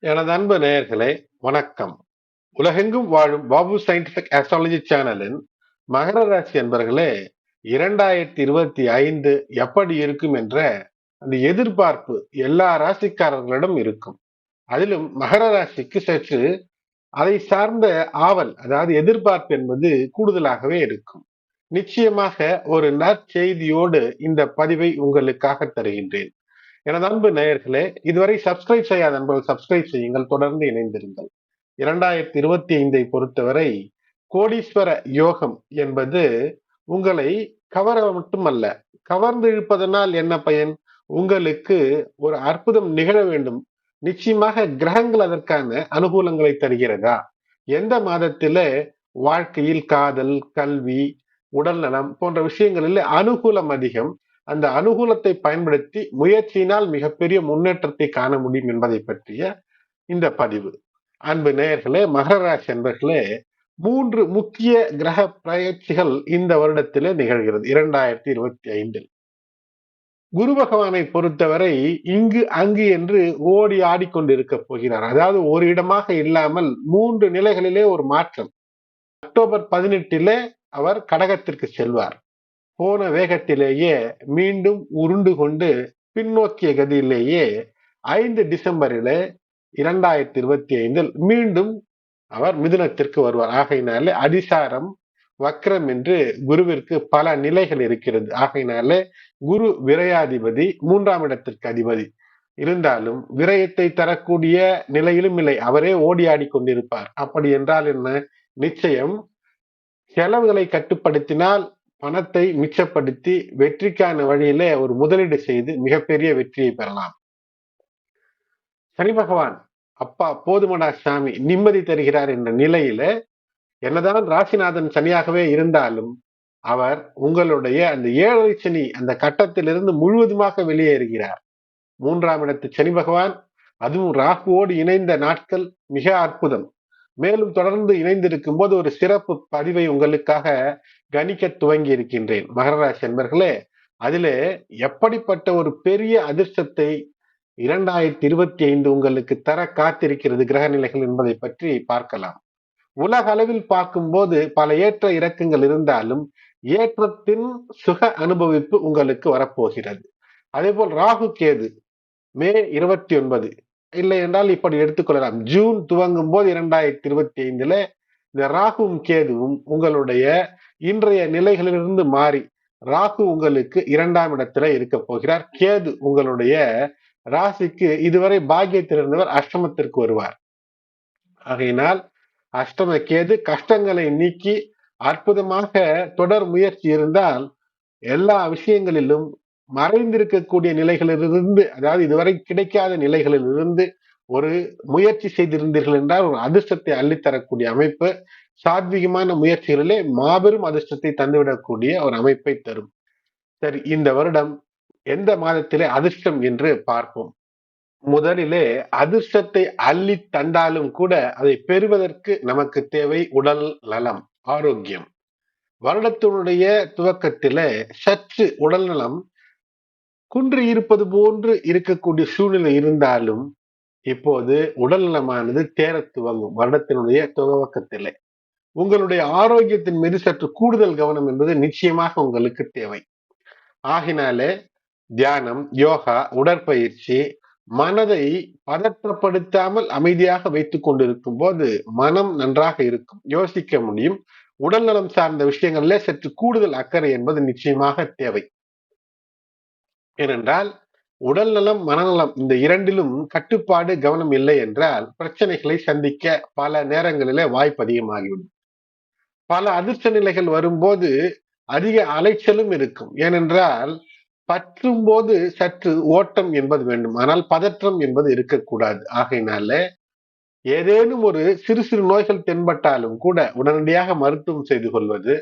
எனது அன்பு நேயர்களே வணக்கம். உலகெங்கும் வாழும் பாபு சயின்டிபிக் ஆஸ்ட்ராலஜி சேனலின் மகர ராசி என்பர்களே இரண்டாயிரத்தி இருபத்தி ஐந்து எப்படி இருக்கும் என்ற அந்த எதிர்பார்ப்பு எல்லா ராசிக்காரர்களிடம் இருக்கும். அதிலும் மகர ராசிக்கு சற்று அதை சார்ந்த ஆவல் அதாவது எதிர்பார்ப்பு என்பது கூடுதலாகவே இருக்கும். நிச்சயமாக ஒரு நற்செய்தியோடு இந்த பதிவை உங்களுக்காக தருகின்றேன். எனது அன்பு நேயர்களே இதுவரை சப்ஸ்கிரைப் செய்யாத நண்பர்கள் சப்ஸ்கிரைப் செய்யுங்கள். தொடர்ந்து இணைந்திருங்கள். இரண்டாயிரத்தி இருபத்தி ஐந்தை பொறுத்தவரை கோடீஸ்வர யோகம் என்பது உங்களை கவர மட்டுமல்ல கவர்ந்து இழுப்பதனால் என்ன பயன்? உங்களுக்கு ஒரு அற்புதம் நிகழ வேண்டும். நிச்சயமாக கிரகங்கள் அதற்கான அனுகூலங்களை தருகிறதா? எந்த மாதத்தில வாழ்க்கையில் காதல் கல்வி உடல் நலம் போன்ற விஷயங்களில் அனுகூலம் அதிகம். அந்த அனுகூலத்தை பயன்படுத்தி முயற்சியினால் மிகப்பெரிய முன்னேற்றத்தை காண முடியும் என்பதை பற்றிய இந்த பதிவு. அன்பு நேயர்களே மகர ராசி என்பர்களே மூன்று முக்கிய கிரக பயிற்சிகள் இந்த வருடத்திலே நிகழ்கிறது. இரண்டாயிரத்தி இருபத்தி ஐந்தில். குரு பகவானை பொறுத்தவரை இங்கு அங்கு என்று ஓடி ஆடிக்கொண்டிருக்க போகிறார். அதாவது ஒரு இடமாக இல்லாமல் மூன்று நிலைகளிலே ஒரு மாற்றம். அக்டோபர் பதினெட்டிலே அவர் கடகத்திற்கு செல்வார். போன வேகத்திலேயே மீண்டும் உருண்டு கொண்டு பின்னோக்கிய கதியிலேயே ஐந்து டிசம்பரில் இரண்டாயிரத்தி இருபத்தி ஐந்தில் மீண்டும் அவர் மிதுனத்திற்கு வருவார். ஆகையினாலே அதிசாரம் வக்ரம் என்று குருவிற்கு பல நிலைகள் இருக்கிறது. ஆகையினாலே குரு விரையாதிபதி மூன்றாம் இடத்திற்கு அதிபதி. இருந்தாலும் விரயத்தை தரக்கூடிய நிலையிலும் இல்லை. அவரே ஓடி ஆடி கொண்டிருப்பார். அப்படி என்றால் என்ன? நிச்சயம் செலவுகளை கட்டுப்படுத்தினால் பணத்தை மிச்சப்படுத்தி வெற்றிக்கான வழியிலே ஒரு முதலீடு செய்து மிகப்பெரிய வெற்றியை பெறலாம். சனி பகவான் அப்பா போதுமடா சாமி நிம்மதி தருகிறார் என்ற நிலையில என்னதான் ராசிநாதன் சனியாகவே இருந்தாலும் அவர் உங்களுடைய அந்த ஏழரை சனி அந்த கட்டத்திலிருந்து முழுவதுமாக வெளியேறுகிறார் மூன்றாம் இடத்து சனி பகவான் அதுவும் ராகுவோடு இணைந்த நாட்கள் மிக அற்புதம். மேலும் தொடர்ந்து இணைந்திருக்கும் போது ஒரு சிறப்பு பதிவை உங்களுக்காக கணிக்க துவங்கி இருக்கின்றேன் மகராசி அன்பர்களே அதிலே எப்படிப்பட்ட ஒரு பெரிய அதிர்ஷ்டத்தை இரண்டாயிரத்தி இருபத்தி ஐந்து உங்களுக்கு தர காத்திருக்கிறது கிரக நிலைகள் என்பதை பற்றி பார்க்கலாம். உலக அளவில் பார்க்கும்போது பல ஏற்ற இறக்கங்கள் இருந்தாலும் ஏற்றத்தின் சுக அனுபவிப்பு உங்களுக்கு வரப்போகிறது. அதே போல் ராகு கேது மே இருபத்தி ஒன்பது. இல்லை என்றால் இப்படி எடுத்துக்கொள்ளலாம். ஜூன் துவங்கும் போது இரண்டாயிரத்தி இருபத்தி ஐந்துல இந்த ராகுவும் கேதுவும் உங்களுடைய இன்றைய நிலைகளிலிருந்து மாறி ராகு உங்களுக்கு இரண்டாம் இடத்துல இருக்க போகிறார். கேது உங்களுடைய ராசிக்கு இதுவரை பாக்கியத்தில் இருந்தவர் அஷ்டமத்திற்கு வருவார். ஆகையினால் அஷ்டம கேது கஷ்டங்களை நீக்கி அற்புதமாக தொடர் முயற்சி இருந்தால் எல்லா விஷயங்களிலும் மறைந்திருக்கக்கூடிய நிலைகளிலிருந்து அதாவது இதுவரை கிடைக்காத நிலைகளிலிருந்து ஒரு முயற்சி செய்திருந்தீர்கள் என்றால் ஒரு அதிர்ஷ்டத்தை அள்ளித்தரக்கூடிய அமைப்பு சாத்விகமான முயற்சிகளிலே மாபெரும் அதிர்ஷ்டத்தை தந்துவிடக்கூடிய ஒரு அமைப்பை தரும். சரி இந்த வருடம் எந்த மாதத்திலே அதிர்ஷ்டம் என்று பார்ப்போம். முதலிலே அதிர்ஷ்டத்தை அள்ளி தந்தாலும் கூட அதை பெறுவதற்கு நமக்கு தேவை உடல் நலம் ஆரோக்கியம். வருடத்தினுடைய துவக்கத்தில சற்று உடல் நலம் குன்று இருப்பது போன்று இருக்கக்கூடிய சூழ்நிலை இருந்தாலும் இப்போது உடல் நலமானது தேர துவங்கும். வருடத்தினுடைய துவக்கத்திலே. உங்களுடைய ஆரோக்கியத்தின் மீது சற்று கூடுதல் கவனம் என்பது நிச்சயமாக உங்களுக்கு தேவை. ஆகினாலே தியானம் யோகா உடற்பயிற்சி மனதை பதற்றப்படுத்தாமல் அமைதியாக வைத்துக் கொண்டிருக்கும் போது மனம் நன்றாக இருக்கும் யோசிக்க முடியும். உடல்நலம் சார்ந்த விஷயங்களிலே சற்று கூடுதல் அக்கறை என்பது நிச்சயமாக தேவை. ஏனென்றால் உடல் நலம் மனநலம் இந்த இரண்டிலும் கட்டுப்பாடு கவனம் இல்லை என்றால் பிரச்சனைகளை சந்திக்க பல நேரங்களிலே வாய்ப்பு அதிகமாகிவிடும். பல அதிர்ஷ்ட நிலைகள் வரும்போது அதிக அலைச்சலும் இருக்கும். ஏனென்றால் பற்றும் போது சற்று ஓட்டம் என்பது வேண்டும். ஆனால் பதற்றம் என்பது இருக்கக்கூடாது. ஆகையினால ஏதேனும் ஒரு சிறு சிறு நோய்கள் தென்பட்டாலும் கூட உடனடியாக மருத்துவம் செய்து கொள்வது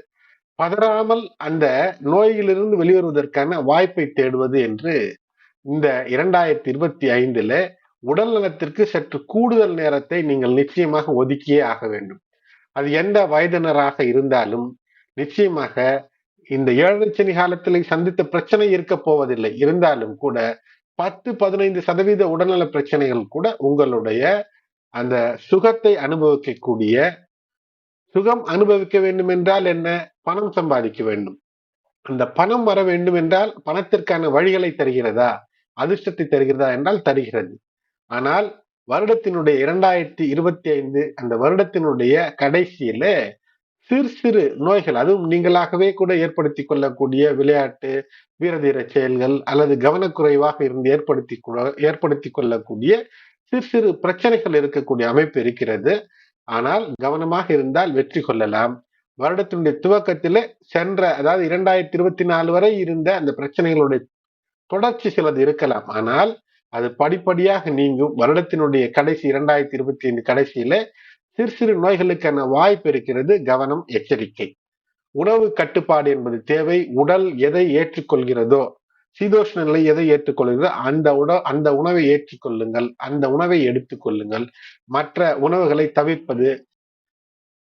பதறாமல் அந்த நோயிலிருந்து வெளிவருவதற்கான வாய்ப்பை தேடுவது என்று இந்த இரண்டாயிரத்தி இருபத்தி ஐந்துல உடல் நலத்திற்கு சற்று கூடுதல் நேரத்தை நீங்கள் நிச்சயமாக ஒதுக்கியே ஆக வேண்டும். அது எந்த வயதினராக இருந்தாலும் நிச்சயமாக இந்த ஏழரை காலத்தில் சந்தித்த பிரச்சனை இருக்க போவதில்லை. இருந்தாலும் கூட பத்து பதினைந்து சதவீத உடல்நல பிரச்சனைகள் கூட உங்களுடைய அந்த சுகத்தை அனுபவிக்கக்கூடிய சுகம் அனுபவிக்க வேண்டும் என்றால் என்ன? பணம் சம்பாதிக்க வேண்டும். அந்த பணம் வர வேண்டும் என்றால் பணத்திற்கான வழிகளை தருகிறதா? அதிர்ஷ்டத்தை தருகிறதா என்றால் தருகிறது. ஆனால் வருடத்தினுடைய இரண்டாயிரத்தி இருபத்தி ஐந்து அந்த வருடத்தினுடைய கடைசியில சிறு சிறு நோய்கள் அதுவும் நீங்களாகவே கூட ஏற்படுத்தி கொள்ளக்கூடிய விளையாட்டு வீரதீர செயல்கள் அல்லது கவனக்குறைவாக இருந்து ஏற்படுத்தி ஏற்படுத்தி கொள்ளக்கூடிய சிறு சிறு பிரச்சனைகள் இருக்கக்கூடிய அமைப்பு இருக்கிறது. ஆனால் கவனமாக இருந்தால் வெற்றி கொள்ளலாம். வருடத்தினுடைய துவக்கத்திலே சென்ற அதாவது இரண்டாயிரத்தி இருபத்தி நாலு வரை இருந்த அந்த பிரச்சனைகளுடைய தொடர்ச்சி சிலது இருக்கலாம். ஆனால் அது படிப்படியாக நீங்கும். வருடத்தினுடைய கடைசி இரண்டாயிரத்தி இருபத்தி ஐந்து கடைசியில சிறு சிறு நோய்களுக்கான வாய்ப்பு இருக்கிறது. கவனம் எச்சரிக்கை. உணவு கட்டுப்பாடு என்பது தேவை. உடல் எதை ஏற்றுக்கொள்கிறதோ சீதோஷ்ண நிலை எதை ஏற்றுக்கொள்கிறது? அந்த உட அந்த உணவை ஏற்றுக்கொள்ளுங்கள். அந்த உணவை எடுத்துக்கொள்ளுங்கள் மற்ற உணவுகளை தவிர்ப்பது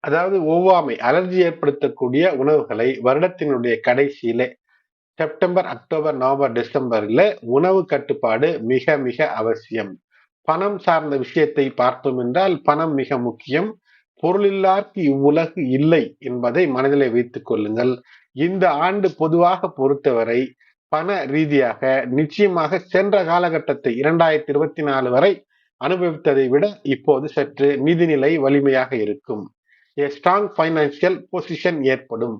அதாவது ஒவ்வாமை அலர்ஜி ஏற்படுத்தக்கூடிய உணவுகளை வருடத்தினுடைய கடைசியிலே செப்டம்பர் அக்டோபர் நவம்பர் டிசம்பர்ல உணவு கட்டுப்பாடு மிக மிக அவசியம். பணம் சார்ந்த விஷயத்தை பார்த்தோம் என்றால் பணம் மிக முக்கியம். பொருளில்லார்க்கு இவ்வுலகு இல்லை என்பதை மனதிலே வைத்துக் கொள்ளுங்கள். இந்த ஆண்டு பொதுவாக பொறுத்தவரை பண ரீதியாக நிச்சயமாக சென்ற காலகட்டத்தை இரண்டாயிரத்தி இருபத்தி நாலு வரை அனுபவித்ததை விட இப்போது சற்று நிதிநிலை வலிமையாக இருக்கும். ஏ ஸ்ட்ராங் பைனான்சியல் பொசிஷன் ஏற்படும்.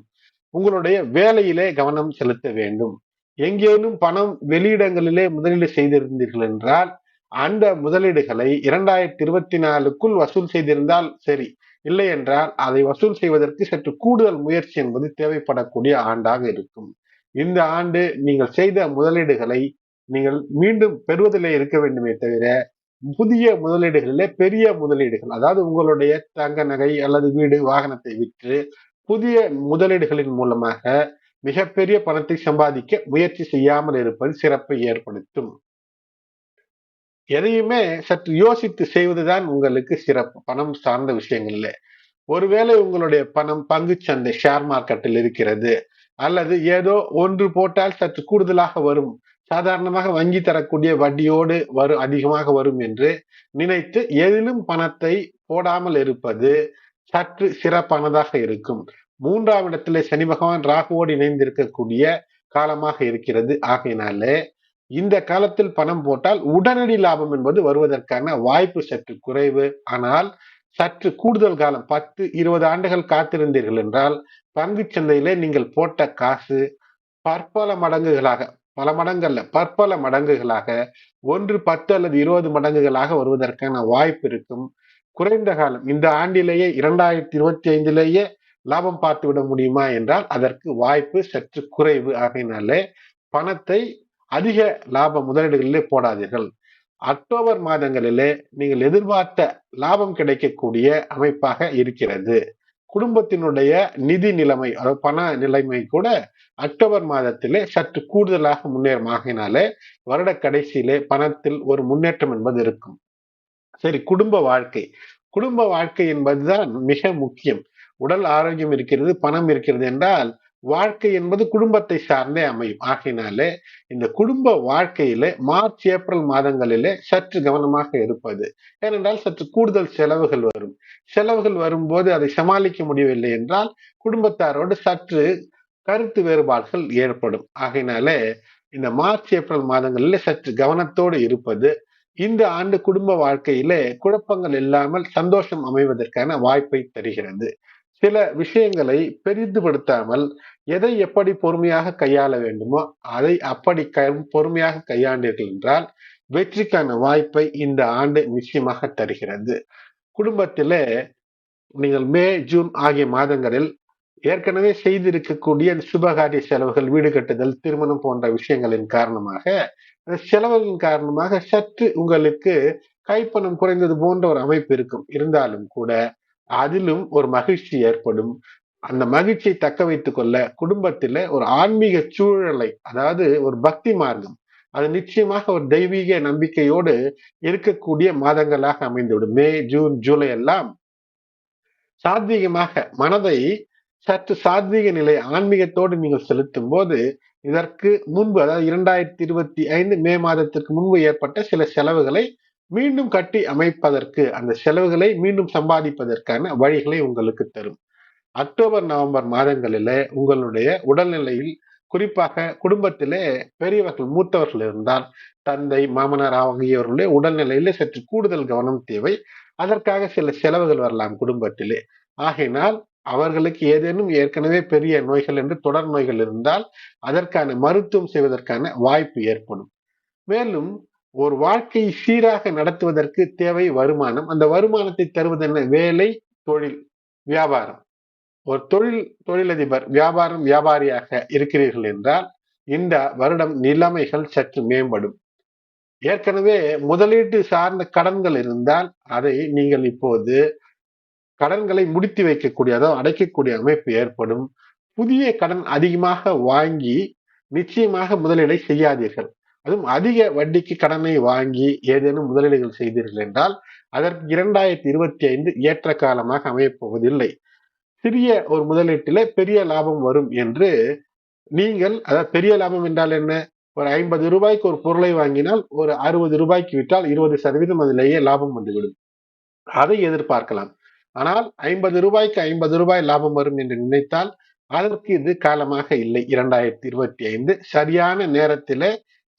உங்களுடைய வேலையிலே கவனம் செலுத்த வேண்டும். எங்கேனும் பணம் வெளியிடங்களிலே முதலீடு செய்திருந்தீர்கள் என்றால் அந்த முதலீடுகளை இரண்டாயிரத்தி இருபத்தி நாலுக்குள் வசூல் செய்திருந்தால் சரி. இல்லை என்றால் அதை வசூல் செய்வதற்கு சற்று கூடுதல் முயற்சி என்பது தேவைப்படக்கூடிய ஆண்டாக இருக்கும். இந்த ஆண்டு நீங்கள் செய்த முதலீடுகளை நீங்கள் மீண்டும் பெறுவதிலே இருக்க வேண்டுமே தவிர புதிய முதலீடுகளிலே பெரிய முதலீடுகள் அதாவது உங்களுடைய தங்க நகை அல்லது வீடு வாகனத்தை விற்று புதிய முதலீடுகளின் மூலமாக மிகப்பெரிய பணத்தை சம்பாதிக்க முயற்சி செய்யாமல் இருப்பது சிறப்பை ஏற்படுத்தும். எதையுமே சற்று யோசித்து செய்வதுதான் உங்களுக்கு சிறப்பு பணம் சார்ந்த விஷயங்கள்ல. ஒருவேளை உங்களுடைய பணம் பங்கு சந்தை ஷேர் மார்க்கெட்டில் இருக்கிறது. அல்லது ஏதோ ஒன்று போட்டால் சற்று கூடுதலாக வரும். சாதாரணமாக வங்கி தரக்கூடிய வட்டியோடு வரும் அதிகமாக வரும் என்று நினைத்து எதிலும் பணத்தை போடாமல் இருப்பது சற்று சிறப்பானதாக இருக்கும். மூன்றாம் இடத்துல சனி பகவான் ராகுவோடு இணைந்திருக்கக்கூடிய காலமாக இருக்கிறது. ஆகையினாலே இந்த காலத்தில் பணம் போட்டால் உடனடி லாபம் என்பது வருவதற்கான வாய்ப்பு சற்று குறைவு. ஆனால் சற்று கூடுதல் காலம் பத்து இருபது ஆண்டுகள் காத்திருந்தீர்கள் என்றால் பங்கு சந்தையிலே நீங்கள் போட்ட காசு பற்பல மடங்குகளாக பல மடங்கள்ல பற்பல மடங்குகளாக ஒன்று பத்து அல்லது இருபது மடங்குகளாக வருவதற்கான வாய்ப்பு இருக்கும். குறைந்த காலம் இந்த ஆண்டிலேயே இரண்டாயிரத்தி இருபத்தி ஐந்திலேயே லாபம் பார்த்து விட முடியுமா என்றால் அதற்கு வாய்ப்பு சற்று குறைவு. ஆகையினாலே பணத்தை அதிக லாப முதலீடுகளிலே போடாதீர்கள். அக்டோபர் மாதங்களிலே நீங்கள் எதிர்பார்த்த லாபம் கிடைக்கக்கூடிய அமைப்பாக இருக்கிறது. குடும்பத்தினுடைய நிதி நிலைமை அதாவது பண நிலைமை கூட அக்டோபர் மாதத்திலே சற்று கூடுதலாக முன்னேறும் ஆகினாலே வருட கடைசியிலே பணத்தில் ஒரு முன்னேற்றம் என்பது இருக்கும். சரி குடும்ப வாழ்க்கை. குடும்ப வாழ்க்கை என்பதுதான் மிக முக்கியம். உடல் ஆரோக்கியம் இருக்கிறது பணம் இருக்கிறது என்றால் வாழ்க்கை என்பது குடும்பத்தை சார்ந்தே அமையும். ஆகையினாலே இந்த குடும்ப வாழ்க்கையில மார்ச் ஏப்ரல் மாதங்களிலே சற்று கவனமாக இருப்பது. ஏனென்றால் சற்று கூடுதல் செலவுகள் வரும். செலவுகள் வரும்போது அதை சமாளிக்க முடியவில்லை என்றால் குடும்பத்தாரோடு சற்று கருத்து வேறுபாடுகள் ஏற்படும். ஆகையினாலே இந்த மார்ச் ஏப்ரல் மாதங்களிலே சற்று கவனத்தோடு இருப்பது இந்த ஆண்டு குடும்ப வாழ்க்கையிலே குழப்பங்கள் இல்லாமல் சந்தோஷம் அமைவதற்கான வாய்ப்பை தருகிறது. சில விஷயங்களை பெரிதுபடுத்தாமல் எதை எப்படி பொறுமையாக கையாள வேண்டுமோ அதை அப்படி பொறுமையாக கையாண்டீர்கள் என்றால் வெற்றிக்கான வாய்ப்பை இந்த ஆண்டு நிச்சயமாக தருகிறது. குடும்பத்திலே நீங்கள் மே ஜூன் ஆகிய மாதங்களில் ஏற்கனவே செய்திருக்கக்கூடிய சுபகாரிய செலவுகள் வீடு கட்டுதல் திருமணம் போன்ற விஷயங்களின் காரணமாக செலவுகளின் காரணமாக சற்று உங்களுக்கு கைப்பணம் குறைந்தது போன்ற ஒரு அமைப்பு இருக்கும். இருந்தாலும் கூட அதிலும் ஒரு மகிழ்ச்சி ஏற்படும். அந்த மகிழ்ச்சியை தக்க வைத்துக் கொள்ள குடும்பத்துல ஒரு ஆன்மீக சூழலை அதாவது ஒரு பக்தி மார்க்கம் அது நிச்சயமாக ஒரு தெய்வீக நம்பிக்கையோடு இருக்கக்கூடிய மாதங்களாக அமைந்துவிடும். மே ஜூன் ஜூலை எல்லாம் சாத்வீகமாக மனதை சற்று சாத்வீக நிலை ஆன்மீகத்தோடு நீங்கள் செலுத்தும் போது இதற்கு முன்பு அதாவது இரண்டாயிரத்தி இருபத்தி ஐந்து மே மாதத்திற்கு முன்பு ஏற்பட்ட சில செலவுகளை மீண்டும் கட்டி அமைப்பதற்கு அந்த செலவுகளை மீண்டும் சம்பாதிப்பதற்கான வழிகளை உங்களுக்கு தரும். அக்டோபர் நவம்பர் மாதங்களில உங்களுடைய உடல்நிலையில் குறிப்பாக குடும்பத்திலே பெரியவர்கள் மூத்தவர்கள் இருந்தால் தந்தை மாமனார் ஆகியோருடைய உடல்நிலையிலே சற்று கூடுதல் கவனம் தேவை. அதற்காக சில செலவுகள் வரலாம் குடும்பத்திலே. ஆகையினால் அவர்களுக்கு ஏதேனும் ஏற்கனவே பெரிய நோய்கள் என்று தொடர் நோய்கள் இருந்தால் அதற்கான மருத்துவம் செய்வதற்கான வாய்ப்பு ஏற்படும். மேலும் ஒரு வாழ்க்கை சீராக நடத்துவதற்கு தேவை வருமானம். அந்த வருமானத்தை தருவது என்ன? வேலை தொழில் வியாபாரம். ஒரு தொழில் தொழிலதிபர் வியாபாரம் வியாபாரியாக இருக்கிறீர்கள் என்றால் இந்த வருடம் நிலைமைகள் சற்று மேம்படும். ஏற்கனவே முதலீட்டு சார்ந்த கடன்கள் இருந்தால் அதை நீங்கள் இப்போது கடன்களை முடித்து வைக்கக்கூடிய அதாவது அடைக்கக்கூடிய அமைப்பு ஏற்படும். புதிய கடன் அதிகமாக வாங்கி நிச்சயமாக முதலீடை செய்யாதீர்கள். அதுவும் அதிக வட்டிக்கு கடனை வாங்கி ஏதேனும் முதலீடுகள் செய்தீர்கள் என்றால் அதற்கு இரண்டாயிரத்தி இருபத்தி ஐந்து ஏற்ற காலமாக அமையப்போவதில்லை. சிறிய ஒரு முதலீட்டில பெரிய லாபம் வரும் என்று நீங்கள் அதாவது பெரிய லாபம் என்றால் என்ன? ஒரு ஐம்பது ரூபாய்க்கு ஒரு பொருளை வாங்கினால் ஒரு அறுபது ரூபாய்க்கு விட்டால் இருபது சதவீதம் அதிலேயே லாபம் வந்துவிடும். அதை எதிர்பார்க்கலாம். ஆனால் ஐம்பது ரூபாய்க்கு ஐம்பது ரூபாய் லாபம் வரும் என்று நினைத்தால் அதற்கு இது காலமாக இல்லை. இரண்டாயிரத்தி இருபத்தி ஐந்து சரியான நேரத்திலே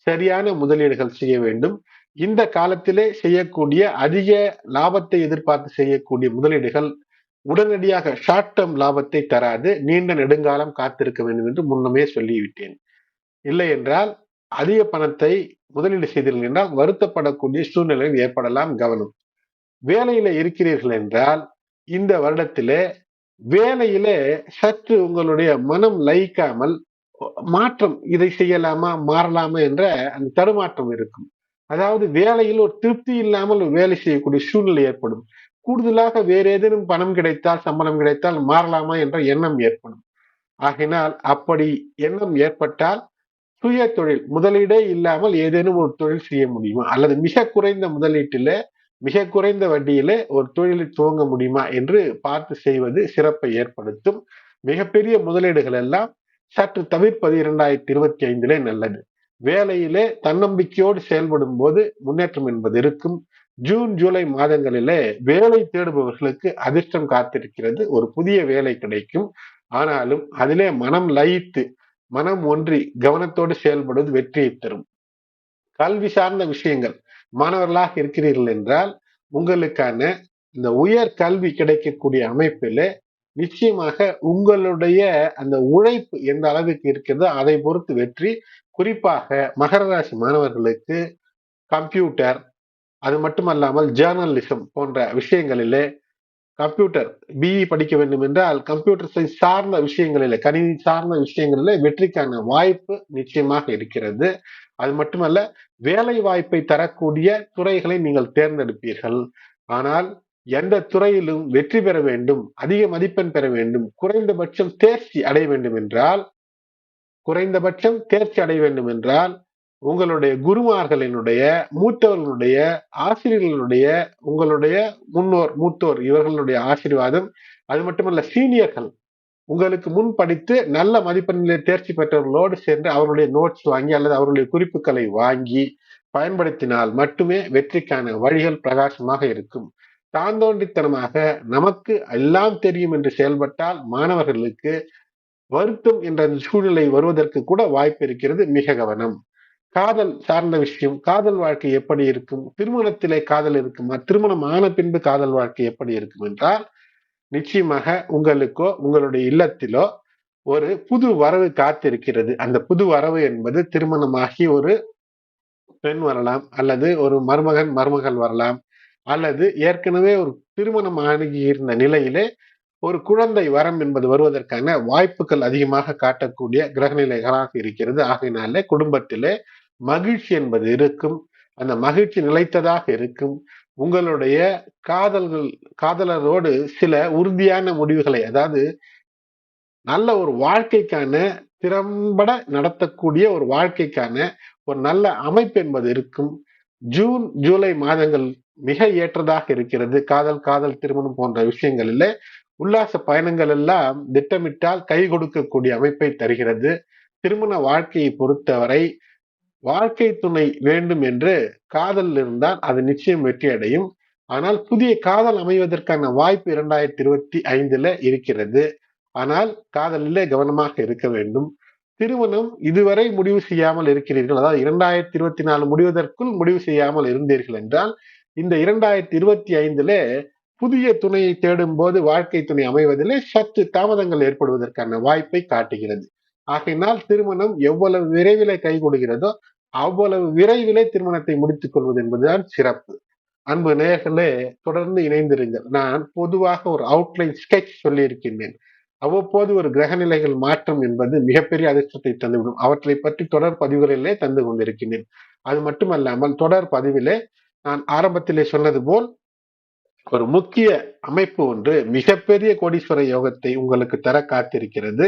சரியான முதலீடுகள் செய்ய வேண்டும். இந்த காலத்திலே செய்யக்கூடிய அதிக லாபத்தை எதிர்பார்த்து செய்யக்கூடிய முதலீடுகள் உடனடியாக ஷார்ட் டேர்ம் லாபத்தை தராது. நீண்ட நெடுங்காலம் காத்திருக்க வேண்டும் என்று முன்னமே சொல்லிவிட்டேன். இல்லை என்றால் அதிக பணத்தை முதலீடு செய்தீர்கள் என்றால் வருத்தப்படக்கூடிய சூழ்நிலைகள் ஏற்படலாம் கவனம். வேலையில இருக்கிறீர்கள் என்றால் இந்த வருடத்திலே வேலையிலே சற்று உங்களுடைய மனம் லயிக்காமல் மாற்றம் இதை செய்யலாமா மாறலாமா என்ற அந்த தடுமாற்றம் இருக்கும். அதாவது வேலையில் ஒரு திருப்தி இல்லாமல் வேலை செய்யக்கூடிய சூழ்நிலை ஏற்படும். கூடுதலாக வேற ஏதேனும் பணம் கிடைத்தால் சம்பளம் கிடைத்தால் மாறலாமா என்ற எண்ணம் ஏற்படும். ஆகினால் அப்படி எண்ணம் ஏற்பட்டால் சுய தொழில் முதலீடே இல்லாமல் ஏதேனும் ஒரு தொழில் செய்ய முடியுமா? அல்லது மிக குறைந்த முதலீட்டில மிக குறைந்த வட்டியில ஒரு தொழிலை துவங்க முடியுமா? என்று பார்த்து செய்வது சிறப்பை ஏற்படுத்தும் மிகப்பெரிய முதலீடுகள் எல்லாம் சற்று தவிர்ப்பது இரண்டாயிரத்தி இருபத்தி ஐந்திலே நல்லது. வேலையிலே தன்னம்பிக்கையோடு செயல்படும் போது முன்னேற்றம் என்பது இருக்கும். ஜூன் ஜூலை மாதங்களிலே வேலை தேடுபவர்களுக்கு அதிர்ஷ்டம் காத்திருக்கிறது. ஒரு புதிய வேலை கிடைக்கும். ஆனாலும் அதிலே மனம் லயித்து மனம் ஒன்றி கவனத்தோடு செயல்படுவது வெற்றியை தரும். கல்வி சார்ந்த விஷயங்கள். மாணவர்களாக இருக்கிறீர்கள் என்றால் உங்களுக்கான இந்த உயர் கல்வி கிடைக்கக்கூடிய அமைப்பிலே நிச்சயமாக உங்களுடைய அந்த உழைப்பு எந்த அளவுக்கு இருக்கிறதோ அதை பொறுத்து வெற்றி. குறிப்பாக மகர ராசி மாணவர்களுக்கு கம்ப்யூட்டர் அது மட்டுமல்லாமல் ஜேர்னலிசம் போன்ற விஷயங்களிலே கம்ப்யூட்டர் பிஇ படிக்க வேண்டும் என்றால் கம்ப்யூட்டர் சயின்ஸ் சார்ந்த விஷயங்களில் கணினி சார்ந்த விஷயங்களில் வெற்றிக்கான வாய்ப்பு நிச்சயமாக இருக்கிறது. அது மட்டுமல்ல வேலை வாய்ப்பை தரக்கூடிய துறைகளை நீங்கள் தேர்ந்தெடுப்பீர்கள். ஆனால் எந்த துறையிலும் வெற்றி பெற வேண்டும் அதிக மதிப்பெண் பெற வேண்டும் குறைந்தபட்சம் தேர்ச்சி அடைய வேண்டும் என்றால் குறைந்தபட்சம் தேர்ச்சி அடைய வேண்டும் என்றால் உங்களுடைய குருமார்களினுடைய மூத்தவர்களுடைய ஆசிரியர்களுடைய உங்களுடைய முன்னோர் மூத்தோர் இவர்களுடைய ஆசீர்வாதம் அது மட்டுமல்ல சீனியர்கள் உங்களுக்கு முன் படித்து நல்ல மதிப்பெண்ணில் தேர்ச்சி பெற்றவர்களோடு சென்று அவருடைய நோட்ஸ் வாங்கி அல்லது அவருடைய குறிப்புகளை வாங்கி பயன்படுத்தினால் மட்டுமே வெற்றிக்கான வழிகள் பிரகாசமாக இருக்கும். தாந்தோண்டித்தனமாக நமக்கு எல்லாம் தெரியும் என்று செயல்பட்டால் மாணவர்களுக்கு வருத்தம் என்ற சூழ்நிலை வருவதற்கு கூட வாய்ப்பு இருக்கிறது மிக கவனம். காதல் சார்ந்த விஷயம் காதல் வாழ்க்கை எப்படி இருக்கும் திருமணத்திலே காதல் இருக்குமா திருமணம் ஆன பின்பு காதல் வாழ்க்கை எப்படி இருக்கும் என்றால் நிச்சயமாக உங்களுக்கோ உங்களுடைய இல்லத்திலோ ஒரு புது வரவு காத்திருக்கிறது. அந்த புது வரவு என்பது திருமணமாகி ஒரு பெண் வரலாம் அல்லது ஒரு மருமகன் மருமகள் வரலாம் அல்லது ஏற்கனவே ஒரு திருமணம் ஆகி இருந்த நிலையிலே ஒரு குழந்தை வரம் என்பது வருவதற்கான வாய்ப்புகள் அதிகமாக காட்டக்கூடிய கிரகநிலைகளாக இருக்கிறது. ஆகையினாலே குடும்பத்திலே மகிழ்ச்சி என்பது இருக்கும். அந்த மகிழ்ச்சி நிலைத்ததாக இருக்கும். உங்களுடைய காதல்கள் காதலரோடு சில உறுதியான முடிவுகளை அதாவது நல்ல ஒரு வாழ்க்கைக்கான திறம்பட நடத்தக்கூடிய ஒரு வாழ்க்கைக்கான ஒரு நல்ல அமைப்பு என்பது இருக்கும். ஜூன் ஜூலை மாதங்கள் மிக ஏற்றதாக இருக்கிறது. காதல் காதல் திருமணம் போன்ற விஷயங்களில் உல்லாச பயணங்கள் எல்லாம் திட்டமிட்டால் கை கொடுக்கக்கூடிய அமைப்பை தருகிறது. திருமண வாழ்க்கையை பொறுத்தவரை வாழ்க்கை துணை வேண்டும் என்று காதல் இருந்தால் அது நிச்சயம் வெற்றி அடையும் ஆனால் புதிய காதல் அமைவதற்கான வாய்ப்பு இரண்டாயிரத்தி இருபத்தி ஐந்துல இருக்கிறது. ஆனால் காதலிலே கவனமாக இருக்க வேண்டும். திருமணம் இதுவரை முடிவு செய்யாமல் இருக்கிறீர்கள். அதாவது இரண்டாயிரத்தி இருபத்தி நாலு முடிவதற்குள் முடிவு செய்யாமல் இருந்தீர்கள் என்றால் இந்த இரண்டாயிரத்தி இருபத்தி ஐந்துல புதிய துணையை தேடும் போது வாழ்க்கை துணை அமைவதிலே சற்று தாமதங்கள் ஏற்படுவதற்கான வாய்ப்பை காட்டுகிறது. ஆகையினால் திருமணம் எவ்வளவு விரைவிலே கைகூடுகிறதோ அவ்வளவு விரைவிலே திருமணத்தை முடித்துக் கொள்வது என்பதுதான் சிறப்பு. அன்பு நேயர்களே தொடர்ந்து இணைந்திருங்கள். நான் பொதுவாக ஒரு அவுட்லைன் ஸ்கெச் சொல்லி இருக்கின்றேன் அவ்வப்போது ஒரு கிரகநிலைகள் மாற்றம் என்பது மிகப்பெரிய அதிர்ஷ்டத்தை தந்துவிடும். அவற்றை பற்றி தொடர் பதிவுகளிலே தந்து கொண்டிருக்கின்றேன். அது மட்டுமல்லாமல் தொடர் பதிவிலே நான் ஆரம்பத்திலே சொன்னது போல் ஒரு முக்கிய அமைப்பு ஒன்று மிகப்பெரிய கோடீஸ்வர யோகத்தை உங்களுக்கு தர காத்திருக்கிறது.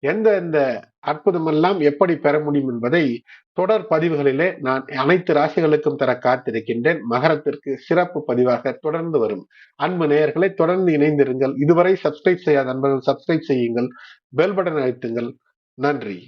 எந்த எந்த அற்புதமெல்லாம் எப்படி பெற முடியும் என்பதை தொடர் பதிவுகளிலே நான் அனைத்து ராசிகளுக்கும் தர காத்திருக்கின்றேன். மகரத்திற்கு சிறப்பு பதிவாக தொடர்ந்து வரும். அன்பு நேயர்களை தொடர்ந்து இணைந்திருங்கள். இதுவரை சப்ஸ்கிரைப் செய்யாத அன்பர்கள் சப்ஸ்கிரைப் செய்யுங்கள். பெல் பட்டன் அழுத்துங்கள். நன்றி.